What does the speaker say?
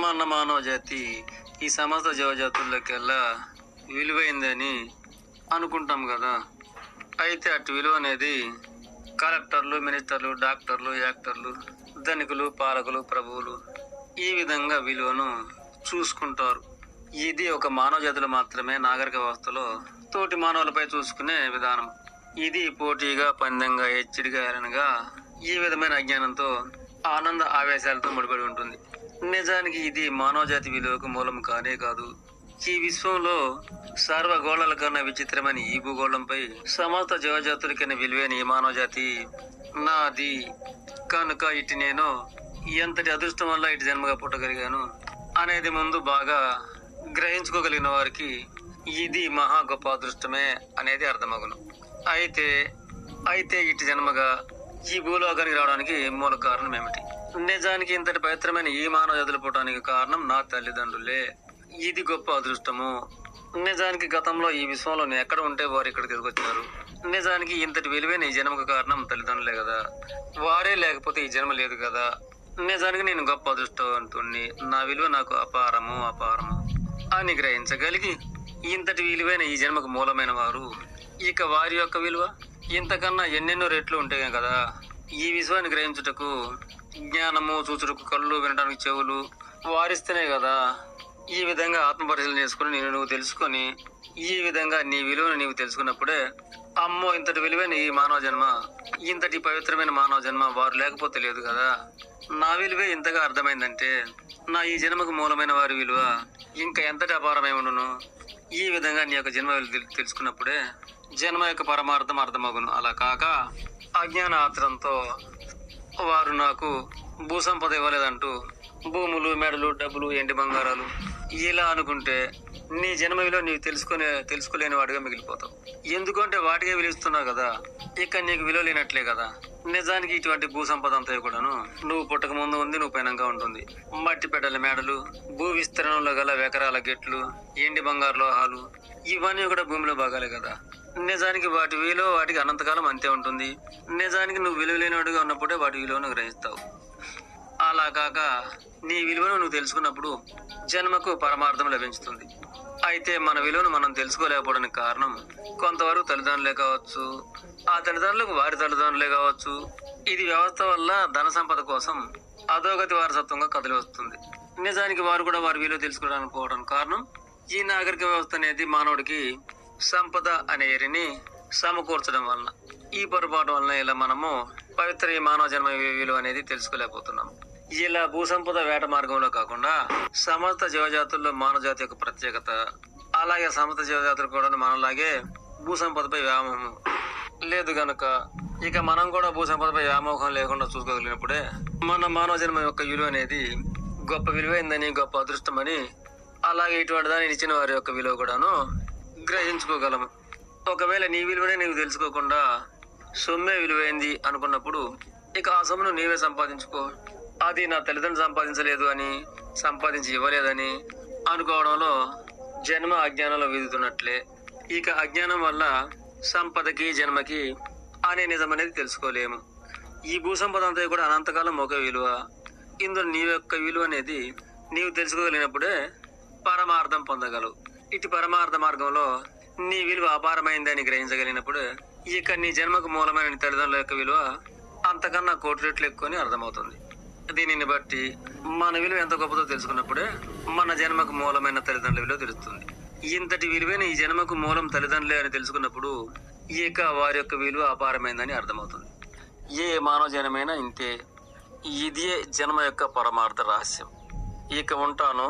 మన మానవ జాతి ఈ సమస్త జీవజాతుల్లోకెల్లా విలువైందని అనుకుంటాం కదా. అయితే అటు విలువ అనేది కలెక్టర్లు మినిస్టర్లు డాక్టర్లు యాక్టర్లు ధనికులు పాలకులు ప్రభువులు ఈ విధంగా విలువను చూసుకుంటారు. ఇది ఒక మానవ జాతులు మాత్రమే నాగరిక వ్యవస్థలో తోటి మానవులపై చూసుకునే విధానం. ఇది పోటీగా పందెంగా హెచ్చడిగా ఏలనగా ఈ విధమైన అజ్ఞానంతో ఆనంద ఆవేశాలతో ముడిపడి ఉంటుంది. నిజానికి ఇది మానవజాతి విలువకు మూలం కానే కాదు. ఈ విశ్వంలో సర్వగోళాల కన్నా విచిత్రమైన ఈ భూగోళంపై సమస్త జీవజాతులకైన విలువైన ఈ మానవజాతి నాది. కనుక ఇటు నేను ఎంతటి అదృష్టం వల్ల ఇటు జన్మగా పుట్టగలిగాను అనేది ముందు బాగా గ్రహించుకోగలిగిన వారికి ఇది మహా గొప్ప అదృష్టమే అనేది అర్థమగును. అయితే అయితే ఇటు జన్మగా ఈ భూలోకానికి రావడానికి మూల కారణం ఏమిటి? నిజానికి ఇంతటి పవిత్రమైన ఈ మానవ జాతులు కారణం నా తల్లిదండ్రులే. ఇది గొప్ప అదృష్టము. నిజానికి గతంలో ఈ విశ్వంలో నేను ఎక్కడ ఉంటే వారు ఇక్కడ తిరిగొచ్చారు నిజానికి ఇంతటి విలువైన ఈ జన్మకు కారణం తల్లిదండ్రులే కదా. వారే లేకపోతే ఈ జన్మ లేదు కదా. నిజానికి నేను గొప్ప అదృష్టవంతుణ్ణి. నా విలువ నాకు అపారము అపారము. అని గ్రహించగలిగి ఇంతటి విలువైన ఈ జన్మకు మూలమైన వారు. ఇక వారి యొక్క విలువ? ఇంతకన్నా ఎన్నెన్నో రెట్లు ఉంటాయి కదా. ఈ విశ్వాన్ని గ్రహించుటకు జ్ఞానము చూచుటకు కళ్ళు వినడానికి చెవులు వారిస్తేనే కదా. ఈ విధంగా ఆత్మ పరిశీలన చేసుకుని నేను నువ్వు తెలుసుకొని ఈ విధంగా నీ విలువను నీవు తెలుసుకున్నప్పుడే అమ్మో ఇంతటి విలువైన ఈ మానవ జన్మ ఇంతటి పవిత్రమైన మానవ జన్మ వారు లేకపోతే లేదు కదా. నా విలువే ఇంతగా అర్థమైందంటే నా ఈ జన్మకు మూలమైన వారి విలువ ఇంకా ఎంతటి అపారమై ఉండును? ఈ విధంగా నీ యొక్క జన్మ విలువ తెలుసుకున్నప్పుడే జన్మ యొక్క పరమార్థం అర్థమగును. అలా కాక అజ్ఞాన ఆత్రంతో వారు నాకు భూ సంపద ఇవ్వలేదంటూ భూములు మెడలు డబ్బులు ఎండి బంగారాలు ఇలా అనుకుంటే నీ జన్మ విలువ నీవు తెలుసుకునే తెలుసుకోలేని వాడిగా మిగిలిపోతావు. ఎందుకంటే వాటికే విలుస్తున్నావు కదా ఇక నీకు విలువ లేనట్లే కదా. నిజానికి ఇటువంటి భూ సంపద అంతా కూడాను నువ్వు పుట్టక ముందు ఉంది నువ్వు పైనంగా ఉంటుంది. మట్టి పెట్టల మేడలు భూ విస్తరణలో గల ఎకరాల గెట్లు ఎండి బంగారు లోహాలు ఇవన్నీ కూడా భూమిలో భాగాలే కదా. నిజానికి వాటి విలువ వాటికి అనంతకాలం అంతే ఉంటుంది. నిజానికి నువ్వు విలువలేనివాడిగా ఉన్నప్పుడే వాటి విలువను గ్రహిస్తావు. అలా కాక నీ విలువను నువ్వు తెలుసుకున్నప్పుడు జన్మకు పరమార్థం లభించుతుంది. అయితే మన విలువను మనం తెలుసుకోలేకపోవడానికి కారణం కొంతవరకు తల్లిదండ్రులే కావచ్చు. ఆ తల్లిదండ్రులకు వారి తల్లిదండ్రులే కావచ్చు. ఇది వ్యవస్థ వల్ల ధన సంపద కోసం అధోగతి వారసత్వంగా కదిలి వస్తుంది. నిజానికి వారు కూడా వారి విలువ తెలుసుకోవడానికి పోవడానికి కారణం ఈ నాగరిక వ్యవస్థ అనేది మానవుడికి సంపద అనే ఎరిని సమకూర్చడం వలన. ఈ పొరపాటు వలన ఇలా మనము పవిత్ర ఈ మానవ జన్మ విలువ అనేది తెలుసుకోలేకపోతున్నాం. ఇలా భూసంపద వేట మార్గంలో కాకుండా సమస్త జీవజాతుల్లో మానవ జాతి యొక్క ప్రత్యేకత అలాగే సమస్త జీవజాతులు కూడా మనలాగే భూసంపదపై వ్యామోహం లేదు గనక ఇక మనం కూడా భూసంపదపై వ్యామోహం లేకుండా చూసుకోగలిగినప్పుడే మన మానవ జన్మ యొక్క విలువ అనేది గొప్ప విలువైందని గొప్ప అదృష్టమని అలాగే ఇటువంటి దాన్ని ఇచ్చిన వారి యొక్క విలువ కూడాను గ్రహించుకోగలము ఒకవేళ నీ విలువనే నీవు తెలుసుకోకుండా సొమ్మే విలువైంది అనుకున్నప్పుడు ఇక ఆ సొమ్మును నీవే సంపాదించుకో. అది నా తల్లిదండ్రులు సంపాదించలేదు అని సంపాదించి ఇవ్వలేదని అనుకోవడంలో జన్మ అజ్ఞానంలో విదుతున్నట్లే. ఇక అజ్ఞానం వల్ల సంపదకి జన్మకి అనే నిజం అనేది తెలుసుకోలేము. ఈ భూసంపద అంతా కూడా అనంతకాలం ఒక విలువ. ఇందులో నీ యొక్క విలువ అనేది నీవు తెలుసుకోగలిగినప్పుడే పరమార్థం పొందగలవు. ఇటు పరమార్థ మార్గంలో నీ విలువ అపారమైందని గ్రహించగలిగినప్పుడు ఇక నీ జన్మకు మూలమైన తల్లిదండ్రుల యొక్క విలువ అంతకన్నా కోటి రెట్లు ఎక్కువని అర్థమవుతుంది. దీనిని బట్టి మన విలువ ఎంత గొప్పదో తెలుసుకున్నప్పుడే మన జన్మకు మూలమైన తల్లిదండ్రుల విలువ తెలుస్తుంది. ఇంతటి విలువైన ఈ జన్మకు మూలం తల్లిదండ్రులే అని తెలుసుకున్నప్పుడు ఇక వారి యొక్క విలువ అపారమైందని అర్థమవుతుంది. ఏ మానవ జనమైనా ఇంతే. ఇదే జన్మ యొక్క పరమార్థ రహస్యం. ఇక ఉంటాను